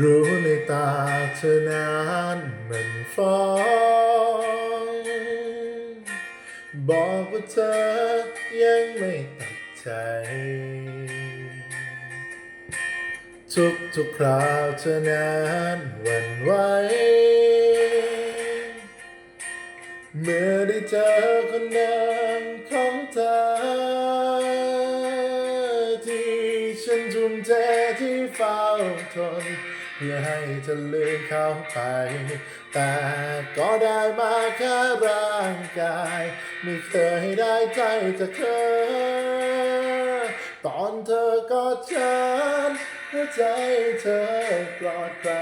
รู้ในตาเธอนั้นมันฟ้องบอกว่าเธอยังไม่ตัดใจ ทุกทุกคราวเธอนั้นหวั่นไหวเมื่อได้เจอคนเดิมของเธอที่ฉันทุ่มเทที่เฝ้าทน เพื่อให้เธอลืมเขาไป แต่ก็ได้มาแค่ร่างกาย ไม่เคยได้ใจจากเธอ ตอนเธอกอดฉันหัวใจเธอกอดใคร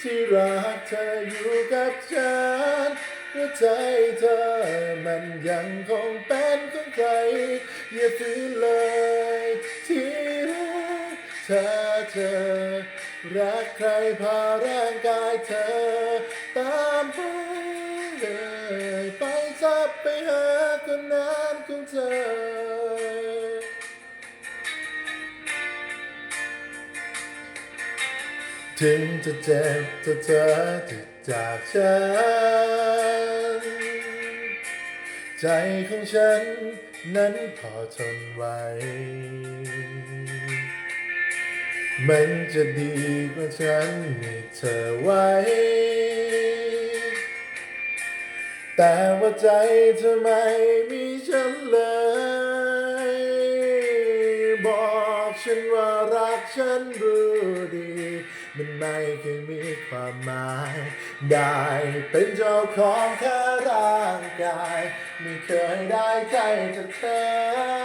ที่รักเธออยู่กับฉันหัวใจเธอมันยังคงเป็นของใครอย่าฝืนเลย ธอเธอ รักใครพาร่างกายเธอ ตามหาเลยไปจับไปหาคนนั้นของเธอ ถึงจะเจ็บถ้าเธอจะจากฉัน ใจของฉันนั้นพอทนไหว มันจะดีกว่าฉันมีเธอไว้ แต่ว่าใจเธอไม่มีฉันเลย บอกฉันว่ารักฉันรู้ดี มันไม่เคยมีความหมาย ได้เป็นเจ้าของแค่ร่างกาย ไม่เคยได้ใจจากเธอ